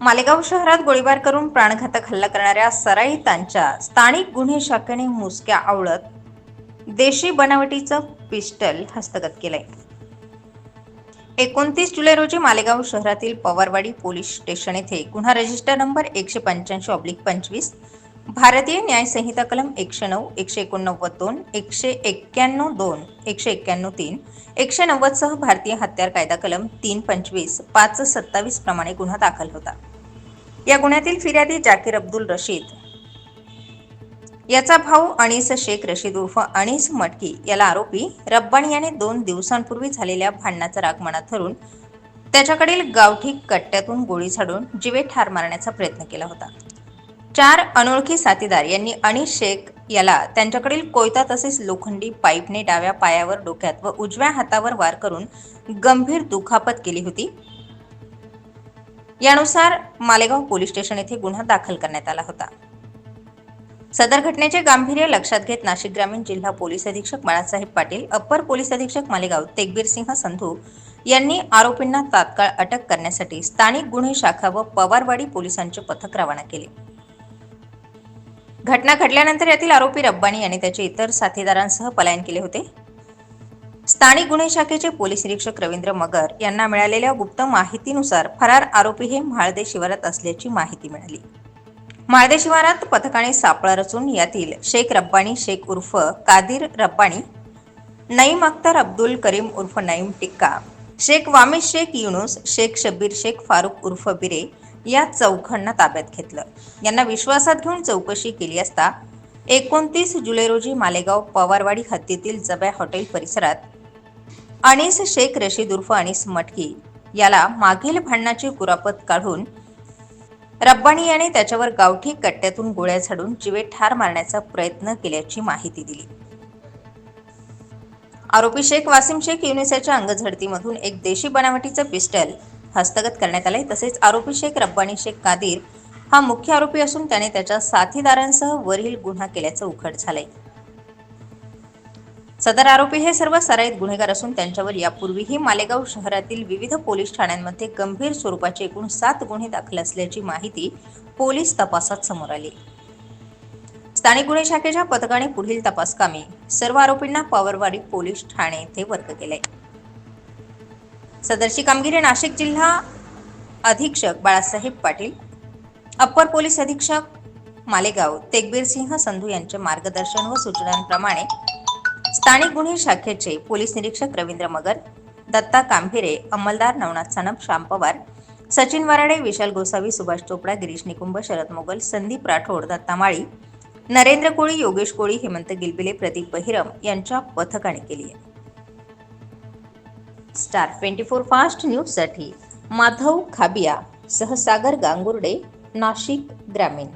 मालेगाव शहरात गोळीबार करून प्राणघातक हल्ला करणाऱ्या सराईतांच्या स्थानिक गुन्हे शाखेने मुसक्या आवळत देशी बनावटीचं पिस्टल हस्तगत केलंय. एकोणतीस जुलै रोजी मालेगाव शहरातील पवारवाडी पोलीस स्टेशन येथे गुन्हा रजिस्टर नंबर एकशे पंच्याऐंशी ऑब्लिक पंचवीस भारतीय न्याय संहिता कलम एकशे नऊ एकशे एकोणनव्वद दोन एकशे एक्क्याण्णव दोन एकशे एक्क्याण्णव तीन एकशे नव्वद सह भारतीय हत्यार कायदा कलम तीन पंचवीस पाच सत्तावीस प्रमाणे गुन्हा दाखल होता. या गुन्ह्यातील फिर्यादी जाकीर अब्दुल रशीद. याचा भाऊ अनिस शेख रशीद उर्फ अनिस मटकी याला आरोपी रब्बानी याने दोन दिवसांपूर्वी झालेल्या भांडणाचा राग मनात धरून त्याच्याकडील गावठी कट्ट्यातून गोळी झाडून जीवे ठार मारण्याचा प्रयत्न केला होता. चार अनोळखी साथीदार यांनी अनिस शेख याला त्यांच्याकडील कोयता तसेच लोखंडी पाईपने डाव्या पायावर डोक्यात व उजव्या हातावर वार करून गंभीर दुखापत केली होती. यानुसार मालेगाव पोलीस स्टेशन येथे गुन्हा दाखल करण्यात आला होता. सदर घटनेचे गांभीर्य लक्षात घेत नाशिक ग्रामीण जिल्हा पोलीस अधीक्षक बाळासाहेब पाटील अप्पर पोलीस अधीक्षक मालेगाव तेगबीर सिंह संधू यांनी आरोपींना तात्काळ अटक करण्यासाठी स्थानिक गुन्हे शाखा व पवारवाडी पोलिसांचे पथक रवाना केले. घटना घडल्यानंतर यातील आरोपी रब्बानी यांनी त्याचे इतर साथीदारांसह पलायन केले होते. स्थानिक गुन्हे शाखेचे पोलीस निरीक्षक रवींद्र मगर यांना मिळालेल्या गुप्त माहितीनुसार फरार आरोपी हे म्हाळदे शिवारात असल्याची माहिती मिळाली. म्हाळदे शिवारात पथकाने सापळा रचून यातील शेख रब्बानी शेख उर्फ कादिर रब्बानी नईम अख्तर अब्दुल करीम उर्फ नईम टिक्का शेख वामिश शेख युनुस शेख शब्बीर शेख फारुख उर्फ बिरे या चौघांना ताब्यात घेतलं. यांना विश्वासात घेऊन चौकशी केली असता एकोणतीस जुलै रोजी मालेगाव पवारवाडी हद्दीतील जब्या हॉटेल परिसरात अनीस शेख रशीद उर्फ अनिस मटकी याला मागील भांडणाची कुरापत काढून रब्बानी याने त्याच्यावर गावठी कट्ट्यातून गोळ्या झाडून जीवे ठार मारण्याचा प्रयत्न केल्याची माहिती दिली. आरोपी शेख वासिम शेख युनिसेच्या अंगझडतीमधून एक देशी बनावटीचं पिस्टल हस्तगत करण्यात आले तसेच आरोपी शेख रब्बानी शेख कादिर हा मुख्य आरोपी असून त्याने त्याच्या साथीदारांसह वरील गुन्हा केल्याचं उघड झालंय. सदर आरोपी हे सर्व सराईत गुन्हेगार असून त्यांच्यावर यापूर्वीही मालेगाव शहरातील विविध पोलीस ठाण्यांमध्ये गंभीर स्वरूपाचे एकूण सात गुन्हे दाखल असल्याची माहिती पोलीस तपासात समोर आली. स्थानिक गुन्हे शाखेच्या पथकाने पुढील तपास कामी सर्व आरोपींना पवारवाडी पोलीस ठाणे येथे वर्ग केले सदरची कामगिरी नाशिक जिल्हा अधीक्षक बाळासाहेब पाटील अप्पर पोलीस अधीक्षक मालेगाव तेगबीर सिंह संधू यांच्या मार्गदर्शन व सूचनांप्रमाणे स्थानिक गुन्हे शाखेचे पोलीस निरीक्षक रवींद्र मगर दत्ता कांभिरे अंमलदार नवनाथ सनप श्याम पवार सचिन वराडे विशाल गोसावी सुभाष चोपडा गिरीश निकुंभ शरद मोगल संदीप राठोड दत्ता माळी नरेंद्र कोळी योगेश कोळी हेमंत गिलबिले प्रदीप बहिरम यांच्या पथकाने केली आहे. स्टार ट्वेंटी फोर फास्ट न्यूजसाठी माधव खाबिया सहसागर गांगुर्डे नाशिक ग्रामीण.